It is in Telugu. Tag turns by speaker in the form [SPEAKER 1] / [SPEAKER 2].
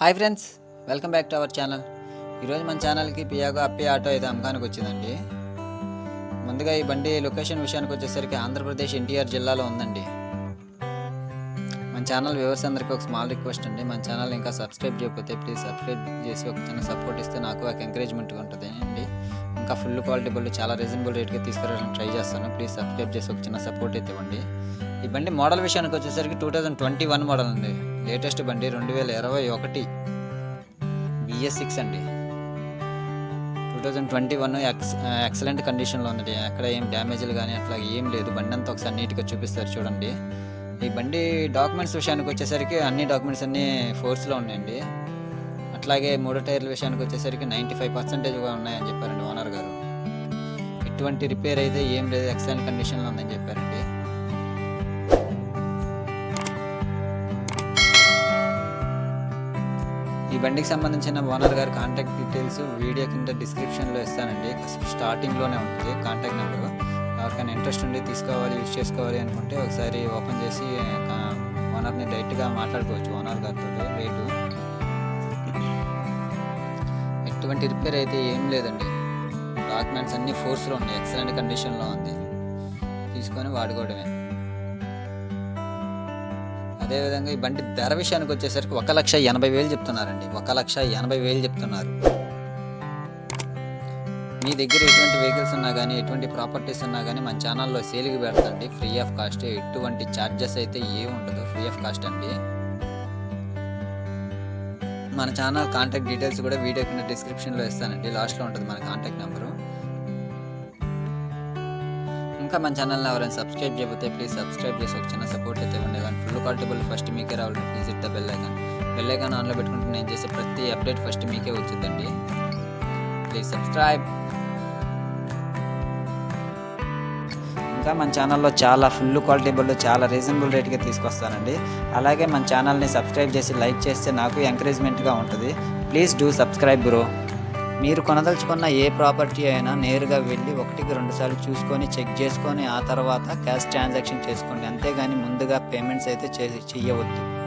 [SPEAKER 1] Hi friends welcome back to our channel. ఈరోజు మన ఛానల్కి పియాగో అప్పి ఆటో అయితే అమ్మకానికి వచ్చిందండి. ముందుగా ఈ బండి లొకేషన్ విషయానికి వచ్చేసరికి ఆంధ్రప్రదేశ్ ఎన్టీఆర్ జిల్లాలో ఉందండి. మన ఛానల్ వ్యూవర్స్ అందరికీ ఒక స్మాల్ రిక్వెస్ట్ అండి. మన ఛానల్ ఇంకా సబ్స్క్రైబ్ చేయకపోతే ప్లీజ్ సబ్స్క్రైబ్ చేసి ఒక చిన్న సపోర్ట్ ఇస్తే నాకు ఒక ఎంకరేజ్మెంట్గా ఉంటుంది అండి. ఇంకా ఫుల్ క్వాలిటీ బళ్ళు చాలా రీజనబుల్ రేట్కి తీసుకురావడానికి ట్రై చేస్తాను. ప్లీజ్ సబ్స్క్రైబ్ చేసి ఒక చిన్న సపోర్ట్ అయితే ఇవ్వండి. ఈ బండి మోడల్ విషయానికి వచ్చేసరికి two thousand twenty one model అండి. లేటెస్ట్ బండి రెండు వేల ఇరవై ఒకటి. బిఎస్ సిక్స్ అండి. Two thousand twenty one X excellent కండిషన్లో ఉందండి ఎక్కడ ఏం డ్యామేజ్లు కానీ అట్లా ఏం లేదు. బండి అంతా ఒకసారి నీట్గా చూపిస్తారు చూడండి. ఈ బండి డాక్యుమెంట్స్ విషయానికి వచ్చేసరికి అన్ని డాక్యుమెంట్స్ అన్నీ ఫోర్స్లో ఉన్నాయండి. అట్లాగే మూడో టైర్ల విషయానికి వచ్చేసరికి నైంటీ ఫైవ్ పర్సెంటేజ్గా ఉన్నాయని చెప్పారండి ఓనర్ గారు. ఎటువంటి రిపేర్ అయితే ఏం లేదు. ఎక్సలెంట్ కండిషన్లో ఉందని చెప్పారండి. ఈ బండికి సంబంధించిన ఓనర్ గారి కాంటాక్ట్ డీటెయిల్స్ వీడియో కింద డిస్క్రిప్షన్లో ఇస్తానండి. స్టార్టింగ్లోనే ఉంటుంది కాంటాక్ట్ నెంబర్ ఎవరికైనా ఇంట్రెస్ట్ ఉండి తీసుకోవాలి యూజ్ చేసుకోవాలి అనుకుంటే ఒకసారి ఓపెన్ చేసి ఓనర్ని డైరెక్ట్గా మాట్లాడుకోవచ్చు ఓనర్ గారితో రేటు. ఎటువంటి రిపేర్ అయితే ఏం లేదండి. డాక్యుమెంట్స్ అన్నీ ఫోర్స్లో ఉన్నాయి ఎక్సలెంట్ కండిషన్లో ఉంది. తీసుకొని వాడుకోవడమే. అదేవిధంగా ఈ బండి ధర విషయానికి వచ్చేసరికి ఒక లక్ష ఎనభై వేలు చెప్తున్నారండి. ఒక లక్ష ఎనభై వేలు చెప్తున్నారు. మీ దగ్గర ఎటువంటి వెహికల్స్ ఉన్నా కానీ ఎటువంటి ప్రాపర్టీస్ ఉన్నా కానీ మన ఛానల్లో సేల్కి పెడతండి ఫ్రీ ఆఫ్ కాస్ట్ ఎటువంటి ఛార్జెస్ అయితే ఏమి ఉండదు. ఫ్రీ ఆఫ్ కాస్ట్ అండి. మన ఛానల్ కాంటాక్ట్ డీటెయిల్స్ కూడా వీడియో కింద డిస్క్రిప్షన్లో ఇస్తానండి. లాస్ట్లో ఉంటుంది మన కాంటాక్ట్ నెంబరు. ఇంకా మన ఛానల్ని ఎవరైనా సబ్స్క్రైబ్ చేయబోతే ప్లీజ్ సబ్స్క్రైబ్ చేసి ఒక చిన్న సపోర్ట్ అయితే ఉండే కానీ ఫుల్ కాల్టబుల్ ఫస్ట్ మీకే రావాలి please it the bell icon bell icon ఆన్లో పెట్టుకుంటే నేను చేసే ప్రతి అప్డేట్ ఫస్ట్ మీకే వచ్చిందండి. ప్లీజ్ సబ్స్క్రైబ్ ఇంకా మన ఛానల్లో చాలా ఫుల్ క్వాలిటీబుల్ చాలా రీజనబుల్ రేట్కి తీసుకొస్తానండి. అలాగే మన ఛానల్ని సబ్స్క్రైబ్ చేసి లైక్ చేస్తే నాకు ఎంకరేజ్మెంట్గా ఉంటుంది. ప్లీజ్ డూ సబ్స్క్రైబ్ బ్రో మీరు కొనదలుచుకున్న ఏ ప్రాపర్టీ అయినా నేరుగా వెళ్ళి ఒకటికి రెండు సార్లు చూసుకొని చెక్ చేసుకొని ఆ తర్వాత క్యాష్ ట్రాన్సాక్షన్ చేసుకోండి. అంతేగాని ముందుగా పేమెంట్స్ అయితే చే చెయ్యవద్దు.